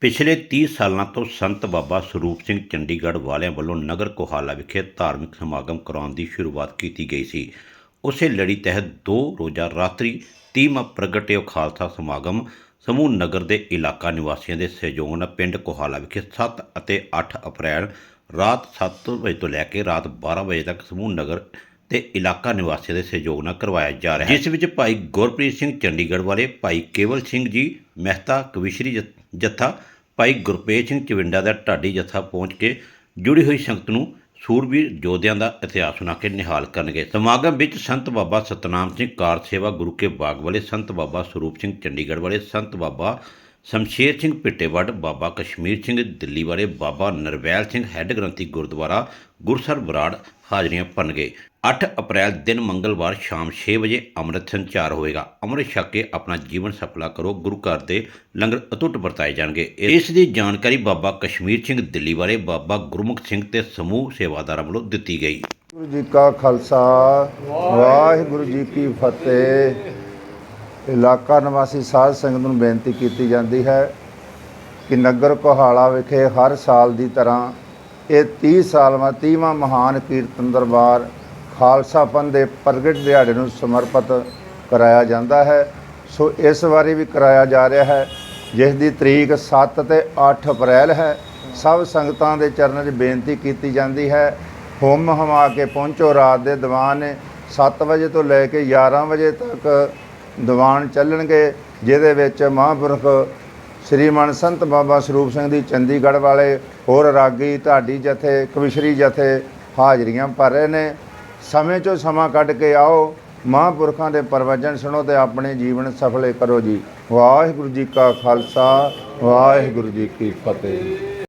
ਪਿਛਲੇ 30 ਸਾਲਾਂ ਤੋਂ ਸੰਤ ਬਾਬਾ ਸਰੂਪ ਸਿੰਘ ਚੰਡੀਗੜ੍ਹ ਵਾਲਿਆਂ ਵੱਲੋਂ ਨਗਰ ਕੋਹਾਲਾ ਵਿਖੇ ਧਾਰਮਿਕ ਸਮਾਗਮ ਕਰਾਉਣ ਦੀ ਸ਼ੁਰੂਆਤ ਕੀਤੀ ਗਈ ਸੀ। ਉਸੇ ਲੜੀ ਤਹਿਤ ਦੋ ਰੋਜ਼ਾ ਰਾਤਰੀ ਤੀਮਾ ਪ੍ਰਗਟਿਓ ਖਾਲਸਾ ਸਮਾਗਮ, ਸਮੂਹ ਨਗਰ ਦੇ ਇਲਾਕਾ ਨਿਵਾਸੀਆਂ ਦੇ ਸਹਿਯੋਗ ਨਾਲ ਪਿੰਡ ਕੋਹਾਲਾ ਵਿਖੇ 7 ਅਤੇ 8 ਅਪ੍ਰੈਲ ਰਾਤ 7 ਵਜੇ ਤੋਂ ਲੈ ਕੇ ਰਾਤ 12 ਵਜੇ ਤੱਕ ਸਮੂਹ ਨਗਰ ਤੇ ਇਲਾਕਾ ਨਿਵਾਸੀਆਂ ਦੇ ਸਹਿਯੋਗ ਨਾਲ ਕਰਵਾਇਆ ਜਾ ਰਿਹਾ ਹੈ। ਜਿਸ ਵਿੱਚ ਭਾਈ ਗੁਰਪ੍ਰੀਤ ਸਿੰਘ ਚੰਡੀਗੜ੍ਹ ਵਾਲੇ, ਭਾਈ ਕੇਵਲ ਸਿੰਘ ਜੀ, ਮਹਿਤਾ ਕਵਿਸ਼ਰੀ ਜਥ- ਜੱਥਾ ਭਾਈ ਗੁਰਪੇਜ ਸਿੰਘ ਚਵਿੰਡਾ ਦਾ ਢਾਡੀ ਜੱਥਾ ਪਹੁੰਚ ਕੇ ਜੁੜੀ ਹੋਈ ਸੰਗਤ ਨੂੰ ਸੂਰਬੀਰ ਯੋਧਿਆਂ ਦਾ ਇਤਿਹਾਸ ਸੁਣਾ ਕੇ ਨਿਹਾਲ ਕਰਨਗੇ। ਸਮਾਗਮ ਵਿੱਚ ਸੰਤ ਬਾਬਾ ਸਤਨਾਮ ਸਿੰਘ ਕਾਰ ਸੇਵਾ ਗੁਰੂ ਕੇ ਬਾਗ ਵਾਲੇ, ਸੰਤ ਬਾਬਾ ਸਰੂਪ ਸਿੰਘ ਚੰਡੀਗੜ੍ਹ ਵਾਲੇ, ਸੰਤ ਬਾਬਾ ਸ਼ਮਸ਼ੇਰ ਸਿੰਘ ਪਿੱਟੇਵੜ ਬਾਬਾ ਕਸ਼ਮੀਰ ਸਿੰਘ ਦਿੱਲੀ ਵਾਲੇ ਬਾਬਾ ਨਰਵੈਲ ਸਿੰਘ ਹੈੱਡ ਗ੍ਰੰਥੀ ਗੁਰਦੁਆਰਾ ਗੁਰਸਰ ਬਰਾੜ ਹਾਜ਼ਰੀਆਂ ਭਰਨਗੇ 8 ਅਪ੍ਰੈਲ ਦਿਨ ਮੰਗਲਵਾਰ ਸ਼ਾਮ 6 ਵਜੇ ਅੰਮ੍ਰਿਤ ਸੰਚਾਰ ਹੋਵੇਗਾ। ਅੰਮ੍ਰਿਤ ਛਕ ਕੇ ਆਪਣਾ ਜੀਵਨ ਸਫਲਾ ਕਰੋ। ਗੁਰੂ ਘਰ ਦੇ ਲੰਗਰ ਅਤੁੱਟ ਵਰਤਾਏ ਜਾਣਗੇ। ਇਸ ਦੀ ਜਾਣਕਾਰੀ ਬਾਬਾ ਕਸ਼ਮੀਰ ਸਿੰਘ ਦਿੱਲੀ ਵਾਲੇ ਬਾਬਾ ਗੁਰਮੁਖ ਸਿੰਘ ਤੇ ਸਮੂਹ ਸੇਵਾਦਾਰਾਂ ਵੱਲੋਂ ਦਿੱਤੀ ਗਈ। ਗੁਰੂ ਜੀ ਕਾ ਖਾਲਸਾ, ਵਾਹਿਗੁਰੂ ਜੀ ਕੀ ਫਤਿਹ। ਇਲਾਕਾ ਨਿਵਾਸੀ ਸਾਧ ਸੰਗਤ ਨੂੰ ਬੇਨਤੀ ਕੀਤੀ ਜਾਂਦੀ ਹੈ ਕਿ ਨਗਰ ਕੋਹਾਲਾ ਵਿਖੇ ਹਰ ਸਾਲ ਦੀ ਤਰ੍ਹਾਂ ਇਹ 30 ਸਾਲਵਾਂ 30ਵਾਂ ਮਹਾਨ ਕੀਰਤਨ ਦਰਬਾਰ ਖਾਲਸਾ ਪੰਥ ਦੇ ਪ੍ਰਗਟ ਦਿਹਾੜੇ ਨੂੰ ਸਮਰਪਿਤ ਕਰਾਇਆ ਜਾਂਦਾ ਹੈ। ਸੋ ਇਸ ਵਾਰੀ ਵੀ ਕਰਾਇਆ ਜਾ ਰਿਹਾ ਹੈ। ਜਿਸ ਦੀ ਤਰੀਕ 7 ਤੇ 8 ਅਪ੍ਰੈਲ ਹੈ, ਸਭ ਸੰਗਤਾਂ ਦੇ ਚਰਨਾਂ 'ਚ ਬੇਨਤੀ ਕੀਤੀ ਜਾਂਦੀ ਹੈ। ਹੋਮ ਹਮਾ ਕੇ ਪਹੁੰਚੋ, ਰਾਤ ਦੇ ਦੀਵਾਨ 7 ਵਜੇ ਤੋਂ ਲੈ ਕੇ 11 ਵਜੇ ਤੱਕ ਦੀਵਾਨ ਚੱਲਣਗੇ, ਜਿਹਦੇ ਵਿੱਚ ਮਹਾਂਪੁਰਖ ਸ੍ਰੀਮਨ ਸੰਤ ਬਾਬਾ ਸਰੂਪ ਸਿੰਘ ਦੀ ਚੰਡੀਗੜ੍ਹ ਵਾਲੇ ਹੋਰ ਰਾਗੀ ਢਾਡੀ ਜਥੇ, ਕਵਿਸ਼ਰੀ ਜਥੇ ਹਾਜ਼ਰੀਆਂ ਭਰ ਰਹੇ ਨੇ। ਸਮੇਂ ਚੋਂ ਸਮਾਂ ਕੱਢ ਕੇ ਆਓ, ਮਹਾਂਪੁਰਖਾਂ ਦੇ ਪ੍ਰਵਚਨ ਸੁਣੋ ਤੇ ਆਪਣੇ ਜੀਵਨ ਸਫਲੇ ਕਰੋ ਜੀ। ਵਾਹਿਗੁਰੂ ਜੀ ਕਾ ਖਾਲਸਾ, ਵਾਹਿਗੁਰੂ ਜੀ ਕੀ ਫਤਿਹ।